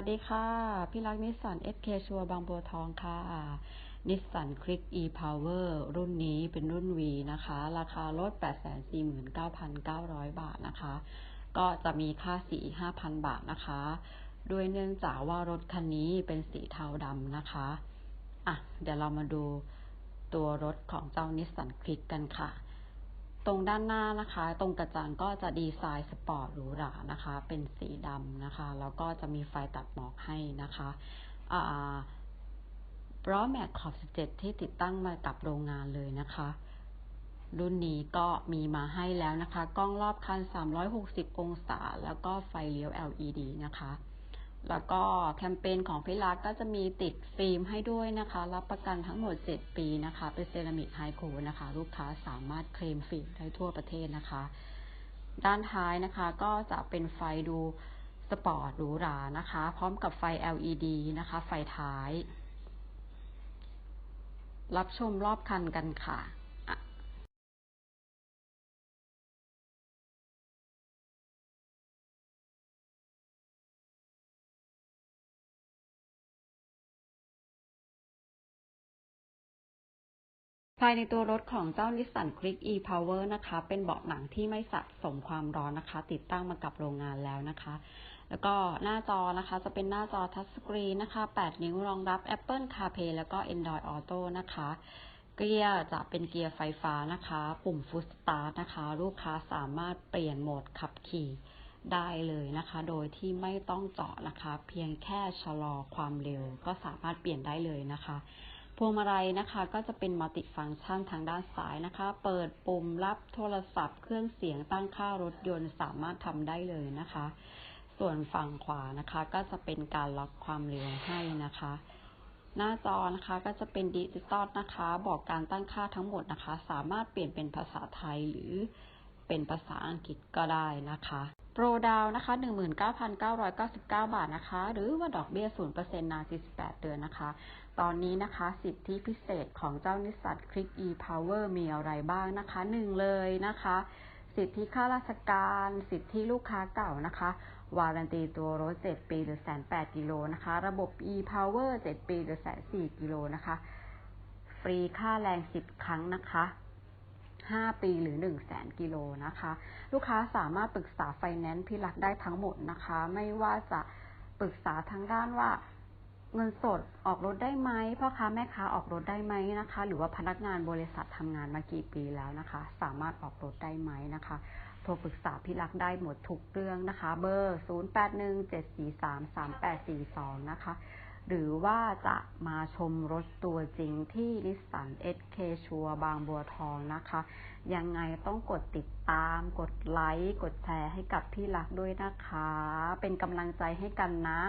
สวัสดีค่ะ พี่รักนิสสัน SK ชัวบางบัวทองค่ะนิสสันคลิก e power รุ่นนี้เป็นรุ่น V นะคะ ราคารถ849,900 บาทนะคะ ก็จะมีค่าสี 5,000 บาทนะคะ ด้วยเนื่องจากว่ารถคันนี้เป็นสีเทาดำนะคะ อะ เดี๋ยวเรามาดูตัวรถของเจ้านิสสันคลิกกันค่ะ ตรงด้านหน้านะคะ ตรงกระจังก็จะดีไซน์สปอร์ตหรูหรานะคะ เป็นสีดำนะคะ แล้วก็จะมีไฟตัดหมอกให้นะคะล้อแม็กขอบ 17 ที่ติดตั้งมากับโรงงานเลยนะคะ รุ่นนี้ก็มีมาให้แล้วนะคะ กล้องรอบคัน 360 องศา แล้วก็ไฟเลี้ยว LED นะคะ แล้วก็แคมเปญของพิลักก็จะมีติดฟิล์มให้ด้วยนะคะ รับประกันทั้งหมด 7 ปีนะคะ เป็นเซรามิกไฮโคนะคะ ลูกค้าสามารถเคลมฟิล์มได้ทั่วประเทศนะคะ ด้านท้ายนะคะก็จะเป็นไฟดูสปอร์ตหรูหรานะคะ พร้อมกับไฟ LED นะคะ ไฟท้าย รับชมรอบคันกันค่ะ ภายในตัวรถของเจ้า Nissan Click e-Power นะคะ เป็นเบาะหนังที่ไม่สะสมความร้อนนะคะ ติดตั้งมากับโรงงานแล้วนะคะ แล้วก็หน้าจอนะคะจะเป็นหน้าจอทัชสกรีนนะคะ 8 นิ้วรองรับ Apple CarPlay แล้วก็ Android Auto นะคะ เกียร์จะเป็นเกียร์ไฟฟ้านะคะ ปุ่ม Full Start นะคะ ลูกค้าสามารถเปลี่ยนโหมดขับขี่ได้เลยนะคะ โดยที่ไม่ต้องเจาะนะคะ เพียงแค่ชะลอความเร็วก็สามารถเปลี่ยนได้เลยนะคะ พวงมาลัยนะคะ ก็จะเป็นมัลติฟังก์ชันทางด้านซ้ายนะคะ เปิดปุ่มรับโทรศัพท์ เครื่องเสียงตั้งค่ารถยนต์สามารถทำได้เลยนะคะ ส่วนฝั่งขวานะคะ ก็จะเป็นการล็อกความเร็วให้นะคะ หน้าจอนะคะก็จะเป็นดิจิตอลนะคะ บอกการตั้งค่าทั้งหมดนะคะ สามารถเปลี่ยนเป็นภาษาไทยหรือ เป็นภาษาอังกฤษก็ได้นะคะ โปรดาวนะคะ 19,999 บาทนะคะ หรือว่าดอกเบี้ย 0%นาน 48 เดือนนะคะ ตอนนี้นะคะ สิทธิพิเศษของเจ้านิสสันคลิก e-power มีอะไรบ้างนะคะหนึ่งเลยนะคะ สิทธิค่าราชการ สิทธิลูกค้าเก่านะคะวารันตีตัวรถ 7 ปีหรือแสน8กิโลนะคะ ระบบ e-power 7 ปีหรือแสน4กิโลนะคะ ฟรีค่าแรง 10 ครั้งนะคะ 5 ปีหรือ 1 0 0 0 0แสนกิโลนะคะ ลูกค้าสามารถปรึกษาไฟแนนซ์พิลักได้ทั้งหมดนะคะ ไม่ว่าจะปรึกษาทางด้านว่าเงินสดออกรถได้ไหมพ่อค้าแม่ค้าออกรถได้ไหมนะคะ หรือว่าพนักงานบริษัททำงานมากี่ปีแล้วนะคะ สามารถออกรถได้ไหมนะคะโทรปรึกษาพี่รักได้หมดทุกเรื่องนะคะ เบอร์ 0817433842 นะคะหรือว่าจะมาชมรถตัวจริงที่ลิสสัน SK ชัวบางบัวทองนะคะ ยังไงต้องกดติดตาม กดไลค์ กดแชร์ให้กับพี่รักด้วยนะคะ เป็นกำลังใจให้กันนะ